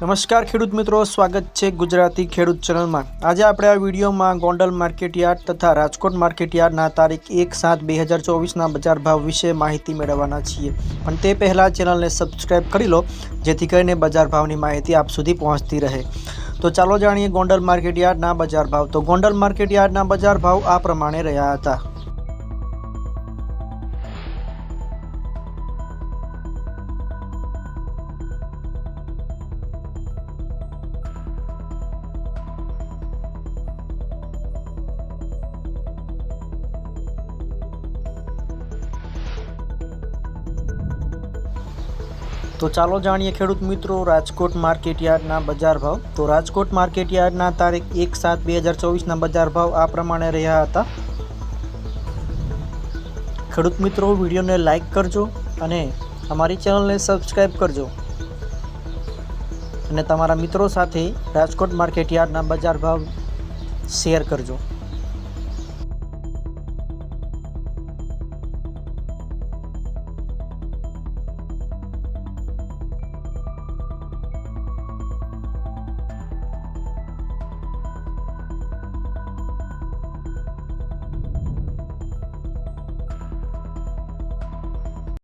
નમસ્કાર ખેડૂત મિત્રો, સ્વાગત છે ગુજરાતી ખેડૂત ચેનલમાં. આજે આપણે આ વિડીયોમાં ગોંડલ માર્કેટ યાર્ડ તથા રાજકોટ માર્કેટયાર્ડના તારીખ એક સાત બે હજાર ચોવીસના બજાર ભાવ વિશે માહિતી મેળવવાના છીએ. પણ તે પહેલાં ચેનલને સબસ્ક્રાઈબ કરી લો, જેથી કરીને બજાર ભાવની માહિતી આપ સુધી પહોંચતી રહે. તો ચાલો જાણીએ ગોંડલ માર્કેટ યાર્ડના બજાર ભાવ. તો ગોંડલ માર્કેટ યાર્ડના બજાર ભાવ આ પ્રમાણે રહ્યા હતા. તો ચાલો જાણીએ ખેડૂત મિત્રો રાજકોટ માર્કેટ યાર્ડના બજાર ભાવ. તો રાજકોટ માર્કેટ યાર્ડના તારીખ એક સાત બે હજાર ચોવીસના બજાર ભાવ આ પ્રમાણે રહ્યા હતા. ખેડૂત મિત્રો, વિડીયોને લાઇક કરજો અને અમારી ચેનલને સબસ્ક્રાઈબ કરજો. અને તમારા મિત્રો સાથે રાજકોટ માર્કેટ યાર્ડના બજાર ભાવ શેર કરજો.